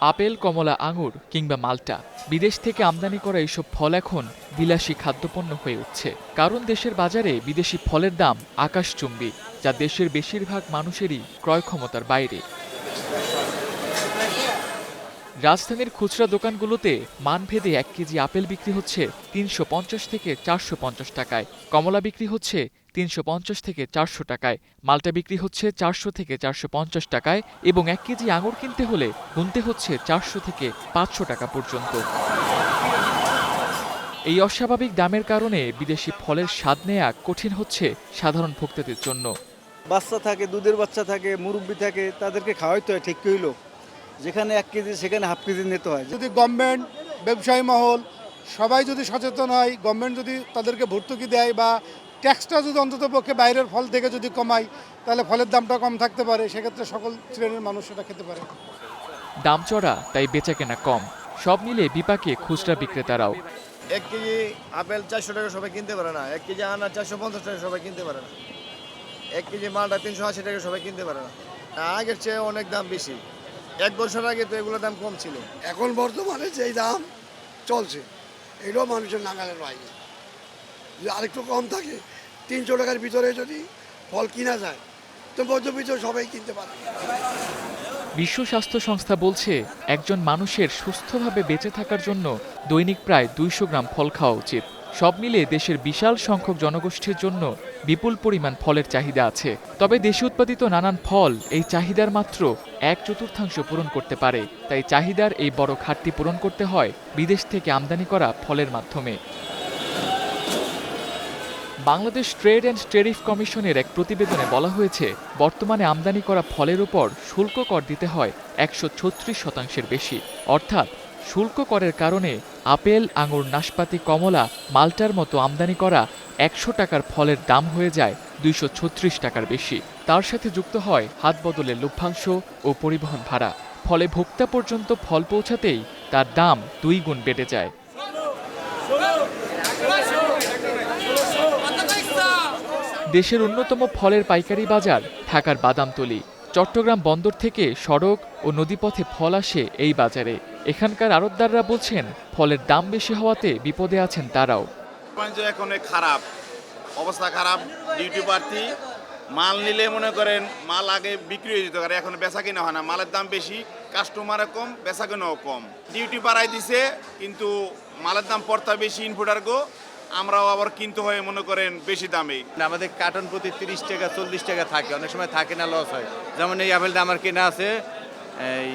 Apple, কমলা, আঙুর কিংবা মাল্টা। বিদেশ থেকে আমদানি করা এইসব ফল এখন বিলাসী খাদ্যপণ্য হয়ে উঠছে। কারণ দেশের বাজারে বিদেশি ফলের দাম আকাশচুম্বী, যা দেশের বেশিরভাগ মানুষেরই ক্রয় ক্ষমতার বাইরে। রাজধানীর খুচরা দোকানগুলোতে মানভেদে এক কেজি আপেল বিক্রি হচ্ছে তিনশো পঞ্চাশ থেকে চারশো পঞ্চাশ টাকায়। কমলা বিক্রি হচ্ছে তিনশো পঞ্চাশ থেকে চারশো টাকায়। মালটা বিক্রি হচ্ছে চারশো থেকে চারশো পঞ্চাশ টাকায় এবং এক কেজি আঙুর কিনতে হলে গুনতে হচ্ছে চারশো থেকে পাঁচশো টাকা পর্যন্ত। এই অস্বাভাবিক দামের কারণে বিদেশি ফলের স্বাদ নেয়া কঠিন হচ্ছে সাধারণ ভোক্তাদের জন্য। বাচ্চা থাকে দুধের বাচ্চা থাকে মুরব্বি থাকে তাদেরকে খাওয়াইতে হয় ঠিক হইল। যেখানে এক কেজি সেখানে হাফ কেজি নিতে হয়। যদি গভর্নমেন্ট ব্যবসায়ী মহল সবাই যদি সচেতন হয় গভর্নমেন্ট যদি তাদেরকে ভর্তুকি দেয় বা ট্যাক্সটা যদি অন্তত পক্ষে বাইরের ফল থেকে যদি কমায় তাহলে ফলের দামটা কম থাকতে পারে। সেক্ষেত্রে সকল শ্রেণির মানুষ সেটা খেতে পারে। দাম চড়া তাই বেচা কেনা কম। সব মিলে বিপাকে খুচরা বিক্রেতারাও। এক কেজি আপেল চারশো টাকা সবাই কিনতে পারে না। এক কেজি আনার চারশো পঞ্চাশ টাকা সবাই কিনতে পারে না। এক কেজি মালটা তিনশো আশি টাকা সবাই কিনতে পারে না। আগের চেয়ে অনেক দাম বেশি। এক বছর আগে তো এগুলোর দাম কম ছিল। এখন বর্তমানে যেই দাম চলছে এটাও মানুষের নাগালের বাইরে যদি আরেকটু কম থাকে তিনশো টাকার ভিতরে যদি ফল কিনা যায়, তো মধ্যবিত্ত সবাই কিনতে পারে। বিশ্ব স্বাস্থ্য সংস্থা বলছে, একজন মানুষের সুস্থভাবে বেঁচে থাকার জন্য দৈনিক প্রায় দুইশো গ্রাম ফল খাওয়া উচিত। সব মিলে দেশের বিশাল সংখ্যক জনগোষ্ঠীর জন্য বিপুল পরিমাণ ফলের চাহিদা আছে। তবে দেশে উৎপাদিত নানান ফল এই চাহিদার মাত্র এক চতুর্থাংশ পূরণ করতে পারে। তাই চাহিদার এই বড় ঘাটতি পূরণ করতে হয় বিদেশ থেকে আমদানি করা ফলের মাধ্যমে। বাংলাদেশ ট্রেড অ্যান্ড টেরিফ কমিশনের এক প্রতিবেদনে বলা হয়েছে বর্তমানে আমদানি করা ফলের উপর শুল্ক কর দিতে হয় একশো ছত্রিশ শতাংশের বেশি অর্থাৎ শুল্ক করের কারণে আপেল আঙুর নাশপাতি কমলা মাল্টার মতো আমদানি করা একশো টাকার ফলের দাম হয়ে যায় দুইশো ছত্রিশ টাকার বেশি তার সাথে যুক্ত হয় হাত বদলের লভ্যাংশ ও পরিবহন ভাড়া ফলে ভোক্তা পর্যন্ত ফল পৌঁছাতেই তার দাম দুই গুণ বেড়ে যায় দেশের অন্যতম ফলের পাইকারি বাজার, ঢাকার বাদামতলি। চট্টগ্রাম বন্দর থেকে সড়ক ও নদীপথে ফল আসে এই বাজারে। এখানকার আড়তদাররা বলছেন, ফলের দাম বেশি হওয়াতে বিপদে আছেন তারাও। এখন খারাপ। অবস্থা খারাপ ডিউটি প্রার্থী মাল নিলে মনে করেন, মাল আগে বিক্রি হয়ে যেত, আর এখন বেচা কিনা হয় না। মালের দাম বেশি কাস্টমারও কম, বেচা কিনাও কম। ডিউটি বাড়াই দিছে, কিন্তু মালের দাম পড়তা বেশি ইনপুটারগো আমরাও আবার কিনতে হয় মনে করেন বেশি দামে। আমাদের কার্টন প্রতি তিরিশ টাকা চল্লিশ টাকা থাকে অনেক সময় থাকে না লস হয়। যেমন এই আপেলটা আমার কেনা আছে এই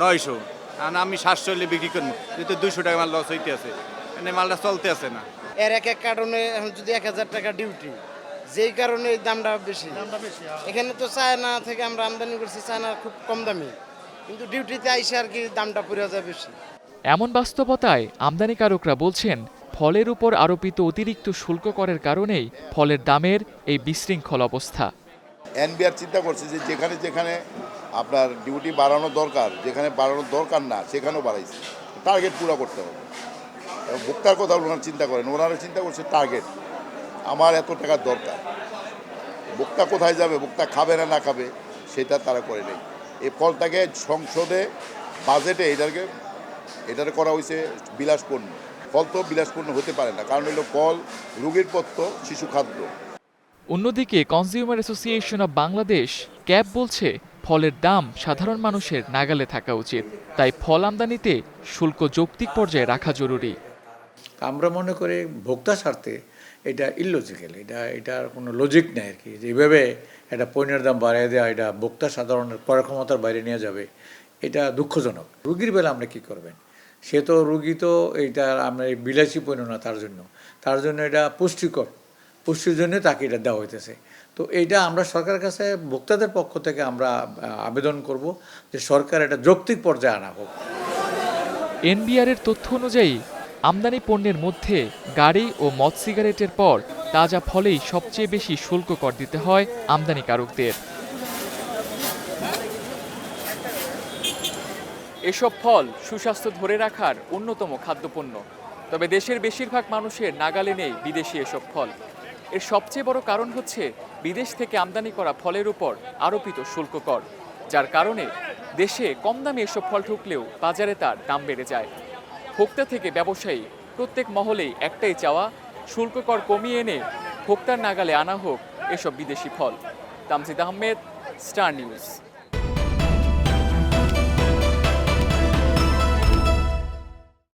নয়শো। আর আমি সাতশো হলে বিক্রি করব যেহেতু দুশো টাকা আমার লস হইতে আছে। মানে মালটা চলতে আছে না। এর এক এক কার্টনে এখন যদি এক হাজার টাকা ডিউটি যেই কারণে এই দামটা বেশি। এখানে তো চায়না থেকে আমরা আমদানি করছি চায়না খুব কম দামি। কিন্তু ডিউটিতে আইসে আর কি দামটা পড়ে যায় বেশি। এমন বাস্তবতায় আমদানিকারকরা বলছেন ফলের উপর আরোপিত অতিরিক্ত শুল্ক করের কারণেই ফলের দামের এই বিশৃঙ্খল অবস্থা। এনবিআর চিন্তা করছে যে যেখানে যেখানে আপনার ডিউটি বাড়ানো দরকার, যেখানে বাড়ানোর দরকার না, সেখানেও বাড়াইছে। টার্গেট পুরো করতে হবে। ভোক্তার কথা ওনারা চিন্তা করেন। ওনারা চিন্তা করছে টার্গেট আমার এত টাকার দরকার। ভোক্তা কোথায় যাবে, ভোক্তা খাবে না না খাবে, সেটা তারা করে নেই। এই ফলটাকে সংসদে বাজেটে এটাকে এটাকে করা হয়েছে বিলাসপূর্ণ ফল তো বিলাসপূর্ণ হতে পারে না কারণ হলো ফল রোগীর পথ্য শিশু খাদ্য। অন্যদিকে consumer association of Bangladesh CAB বলছে ফলের দাম সাধারণ মানুষের নাগালে থাকা উচিত। তাই ফল আমদানিতে শুল্ক যৌক্তিক পর্যায়ে রাখা জরুরি। আমরা মনে করি ভোক্তা স্বার্থে এটা ইললজিক্যাল এটা এটার কোনো লজিক নেই আর কি। যে এইভাবে এটা পণ্যের দাম বাড়িয়ে দেওয়া এটা ভোক্তা সাধারণের ক্রয় ক্ষমতার বাইরে নিয়ে যাবে এটা দুঃখজনক। রুগীর বেলা আমরা কি করবেন? সে তো রুগী তো এইটা আমরা এই বিলাসী পণ্য না, তার জন্য। তার জন্য এটা পুষ্টিকর। পুষ্টির জন্য তাকে এটা দেওয়া হইতেছে। তো এইটা আমরা সরকারের কাছে, ভোক্তাদের পক্ষ থেকে আমরা আবেদন করব যে সরকার এটা যৌক্তিক পর্যায়ে আনা হোক। এনবিআর এর তথ্য অনুযায়ী, আমদানি পণ্যের মধ্যে গাড়ি ও মদ সিগারেটের পর তাজা ফলেই সবচেয়ে বেশি শুল্ক কর দিতে হয় আমদানিকারকদের। এসব ফল সুস্বাস্থ্য ধরে রাখার অন্যতম খাদ্যপণ্য। তবে দেশের বেশিরভাগ মানুষের নাগালে নেই বিদেশি এসব ফল। এর সবচেয়ে বড় কারণ হচ্ছে বিদেশ থেকে আমদানি করা ফলের উপর আরোপিত শুল্ক কর, যার কারণে দেশে কম দামে এসব ফল ঢুকলেও বাজারে তার দাম বেড়ে যায়। ভোক্তা থেকে ব্যবসায়ী প্রত্যেক মহলেই একটাই চাওয়া, শুল্ক কর কমিয়ে এনে ভোক্তার নাগালে আনা হোক এসব বিদেশি ফল। Tamjid Ahmed, star news.